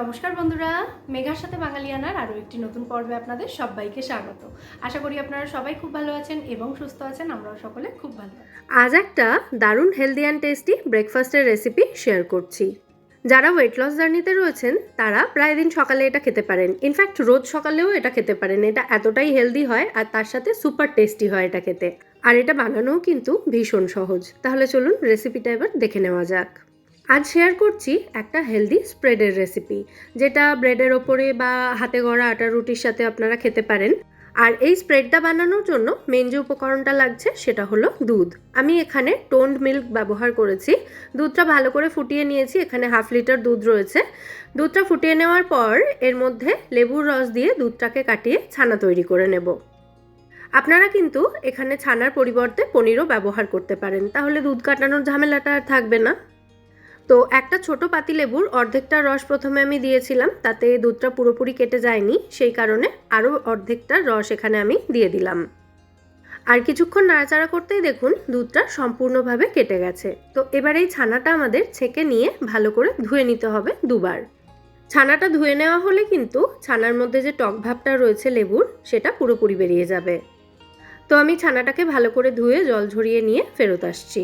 নমস্কার বন্ধুরা, মেঘার সাথে বাঙালিয়ানার আরও একটি নতুন পর্বে আপনাদের সবাইকে স্বাগত। আশা করি আপনারা সবাই খুব ভালো আছেন এবং সুস্থ আছেন, আমরাও সকলে খুব ভালো আজ একটা দারুণ হেলদি অ্যান্ড টেস্টি ব্রেকফাস্টের রেসিপি শেয়ার করছি। যারা ওয়েট লস জার্নিতে রয়েছেন, তারা প্রায় দিন সকালে এটা খেতে পারেন। ইনফ্যাক্ট রোজ সকালেও এটা খেতে পারেন। এটা এতটাই হেলদি হয় আর তার সাথে সুপার টেস্টি হয় এটা খেতে। আর এটা বানানোও কিন্তু ভীষণ সহজ। তাহলে চলুন রেসিপিটা এবার দেখে নেওয়া যাক। আজ শেয়ার করছি একটা হেলদি স্প্রেডের রেসিপি যেটা ব্রেডের ওপরে বা হাতে গড়া আটা রুটির সাথে আপনারা খেতে পারেন। আর এই স্প্রেডটা বানানোর জন্য মেন যে উপকরণটা লাগছে, সেটা হলো দুধ। আমি এখানে টোন্ড মিল্ক ব্যবহার করেছি। দুধটা ভালো করে ফুটিয়ে নিয়েছি, এখানে হাফ লিটার দুধ রয়েছে। দুধটা ফুটিয়ে নেওয়ার পর এর মধ্যে লেবুর রস দিয়ে দুধটাকে কাটিয়ে ছানা তৈরি করে নেব। আপনারা কিন্তু এখানে ছানার পরিবর্তে পনিরও ব্যবহার করতে পারেন। তাহলে দুধ কাটানোর ঝামেলাটা আর থাকবে না। তো একটা ছোট পাতিলেবুর অর্ধেকটা রস প্রথমে আমি দিয়েছিলাম, তাতে দুধটা পুরোপুরি কেটে যায়নি, সেই কারণে আরও অর্ধেকটা রস এখানে আমি দিয়ে দিলাম। আর কিছুক্ষণ নাড়াচাড়া করতেই দেখুন দুধটা সম্পূর্ণভাবে কেটে গেছে। তো এবার এই ছানাটা আমাদের ছেঁকে নিয়ে ভালো করে ধুয়ে নিতে হবে দুবার। ছানাটা ধুয়ে নেওয়া হলে কিন্তু ছানার মধ্যে যে টক ভাবটা রয়েছে লেবুর, সেটা পুরোপুরি বেরিয়ে যাবে। তো আমি ছানাটাকে ভালো করে ধুয়ে জল ঝরিয়ে নিয়ে ফেরত আসছি।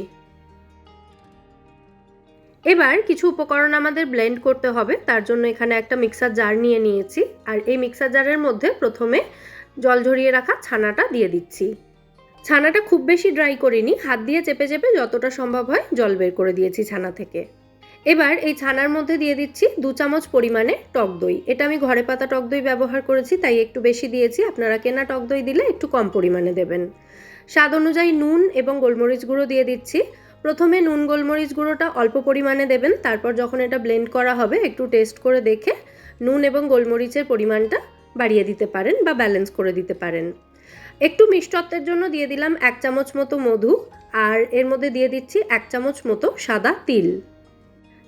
এবার কিছু উপকরণ আমাদের ব্লেন্ড করতে হবে। তার জন্য এখানে একটা মিক্সার জার নিয়ে নিয়েছি। আর এই মিক্সার জারের মধ্যে প্রথমে জল ঝরিয়ে রাখা ছানাটা দিয়ে দিচ্ছি। ছানাটা খুব বেশি ড্রাই করিনি। হাত দিয়ে চেপে চেপে যতটা সম্ভব হয় জল বের করে দিয়েছি ছানা থেকে। এবার এই ছানার মধ্যে দিয়ে দিচ্ছি দু চামচ পরিমাণে টক দই। এটা আমি ঘরে পাতা টক দই ব্যবহার করেছি, তাই একটু বেশি দিয়েছি। আপনারা কেনা টক দই দিলে একটু কম পরিমাণে দেবেন। স্বাদ অনুযায়ী নুন এবং গোলমরিচ গুঁড়ো দিয়ে দিচ্ছি। প্রথমে নুন গোলমরিচ গুঁড়োটা অল্প পরিমাণে দেবেন, তারপর যখন এটা ব্লেন্ড করা হবে, একটু টেস্ট করে দেখে নুন এবং গোলমরিচের পরিমাণটা বাড়িয়ে দিতে পারেন বা ব্যালেন্স করে দিতে পারেন। একটু মিষ্টত্বের জন্য দিয়ে দিলাম এক চামচ মতো মধু, আর এর মধ্যে দিয়ে দিচ্ছি এক চামচ মতো সাদা তিল।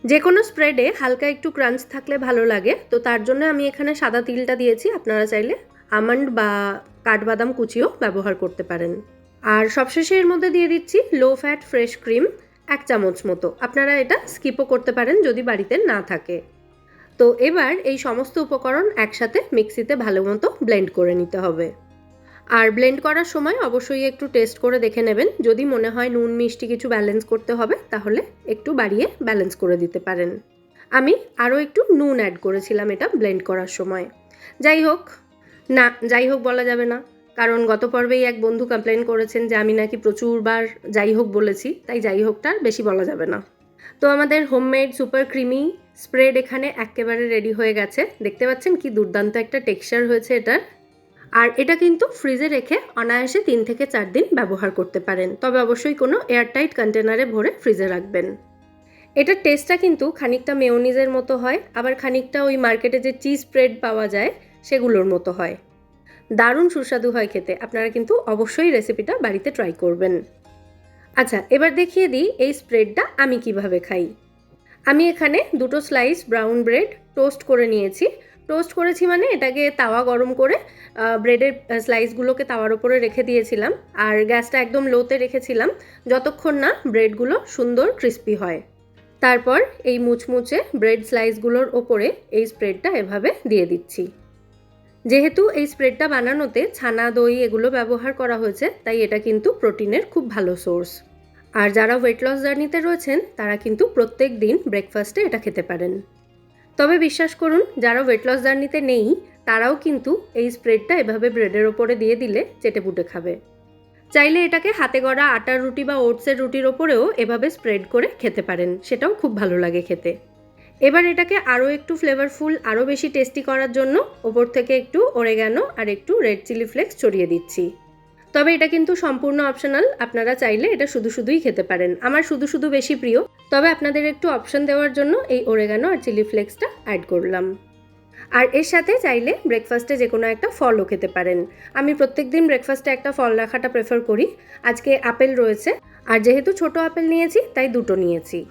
যে কোনো স্প্রেডে হালকা একটু ক্রাঞ্চ থাকলে ভালো লাগে, তো তার জন্য আমি এখানে সাদা তিলটা দিয়েছি, আপনারা চাইলে আমন্ড বা কাঠবাদাম কুচিও ব্যবহার করতে পারেন। আর সবশেষে এর মধ্যে দিয়ে দিচ্ছি লো ফ্যাট ফ্রেশ ক্রিম এক চামচ মতো। আপনারা এটা স্কিপও করতে পারেন যদি বাড়িতে না থাকে। তো এবার এই সমস্ত উপকরণ একসাথে মিক্সিতে ভালো মতো ব্লেন্ড করে নিতে হবে। আর ব্লেন্ড করার সময় অবশ্যই একটু টেস্ট করে দেখে নেবেন। যদি মনে হয় নুন, মিষ্টি কিছু ব্যালেন্স করতে হবে, তাহলে একটু বাড়িয়ে ব্যালেন্স করে দিতে পারেন। আমি আরও একটু নুন অ্যাড করেছিলাম এটা ব্লেন্ড করার সময়। যাই হোক, না, যাই হোক বলা যাবে না। কারণ গত পর্বেই এক বন্ধু কমপ্লেন করেছেন যে আমি নাকি প্রচুরবার যাই হোক বলেছি, তাই যাই হোকটা বেশি বলা যাবে না। তো আমাদের হোমমেড সুপার ক্রিমি স্প্রেড এখানে একেবারে রেডি হয়ে গেছে। দেখতে পাচ্ছেন কি দুর্দান্ত একটা টেক্সচার হয়েছে এটার। আর এটা কিন্তু ফ্রিজে রেখে অনায়াসে তিন থেকে চার দিন ব্যবহার করতে পারেন। তবে অবশ্যই কোনো এয়ারটাইট কন্টেনারে ভরে ফ্রিজে রাখবেন। এটার টেস্টটা কিন্তু খানিকটা মেয়োনিজের মতো হয়, আবার খানিকটা ওই মার্কেটে যে চিজ স্প্রেড পাওয়া যায়, সেগুলোর মতো হয়। দারুণ সুস্বাদু হয় খেতে। আপনারা কিন্তু অবশ্যই রেসিপিটা বাড়িতে ট্রাই করবেন। আচ্ছা এবার দেখিয়ে দিই এই স্প্রেডটা আমি কীভাবে খাই। আমি এখানে দুটো স্লাইস ব্রাউন ব্রেড টোস্ট করে নিয়েছি। টোস্ট করেছি মানে এটাকে তাওয়া গরম করে ব্রেডের স্লাইসগুলোকে তাওয়ার ওপরে রেখে দিয়েছিলাম। আর গ্যাসটা একদম লোতে রেখেছিলাম, যতক্ষণ না ব্রেডগুলো সুন্দর ক্রিস্পি হয়। তারপর এই মুচমুচে ব্রেড স্লাইসগুলোর ওপরে এই স্প্রেডটা এভাবে দিয়ে দিচ্ছি। যেহেতু এই স্প্রেডটা বানানোতে ছানা, দই এগুলো ব্যবহার করা হয়েছে, তাই এটা কিন্তু প্রোটিনের খুব ভালো সোর্স। আর যারা ওয়েট লস জার্নিতে রয়েছেন, তারা কিন্তু প্রত্যেক দিন ব্রেকফাস্টে এটা খেতে পারেন। তবে বিশ্বাস করুন, যারা ওয়েট লস জার্নিতে নেই, তারাও কিন্তু এই স্প্রেডটা এভাবে ব্রেডের ওপরে দিয়ে দিলে চেটে পুটে খাবে। চাইলে এটাকে হাতে গড়া আটার রুটি বা ওটসের রুটির ওপরেও এভাবে স্প্রেড করে খেতে পারেন, সেটাও খুব ভালো লাগে খেতে। এবার এটাকে আরও একটু ফ্লেভারফুল আরও বেশি টেস্টি করার জন্য ওপর থেকে একটু ওরেগানো আর একটু রেড চিলি ফ্লেক্স ছড়িয়ে দিচ্ছি। তবে এটা কিন্তু সম্পূর্ণ অপশনাল আপনারা চাইলে এটা শুধু শুধুই খেতে পারেন। আমার শুধু শুধু বেশি প্রিয়। তবে আপনাদের একটু অপশন দেওয়ার জন্য এই ওরেগানো আর চিলি ফ্লেক্সটা অ্যাড করলাম। আর এর সাথে চাইলে ব্রেকফাস্টে যে কোনো একটা ফলও খেতে পারেন। আমি প্রত্যেক দিন ব্রেকফাস্টে একটা ফল রাখাটা প্রেফার করি। আজকে আপেল রয়েছে। আর যেহেতু ছোট আপেল নিয়েছি, তাই দুটো নিয়েছি।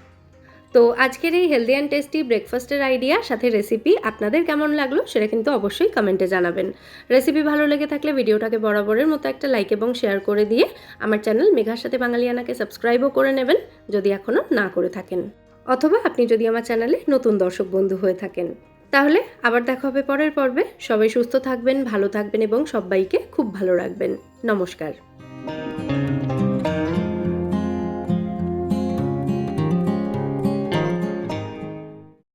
তো আজকের এই হেলদি অ্যান্ড টেস্টি ব্রেকফাস্টের আইডিয়া সাথে রেসিপি আপনাদের কেমন লাগল সেটা কিন্তু অবশ্যই কমেন্টে জানাবেন। রেসিপি ভালো লেগে থাকলে ভিডিওটাকে বরাবরের মতো একটা লাইক এবং শেয়ার করে দিয়ে আমার চ্যানেল মেঘার সাথে বাঙালিয়ানাকে সাবস্ক্রাইবও করে নেবেন, যদি এখনও না করে থাকেন। অথবা আপনি যদি আমার চ্যানেলে নতুন দর্শক বন্ধু হয়ে থাকেন। তাহলে আবার দেখা হবে পরের পর্বে। সবাই সুস্থ থাকবেন, ভালো থাকবেন এবং সবাইকে খুব ভালো রাখবেন। নমস্কার।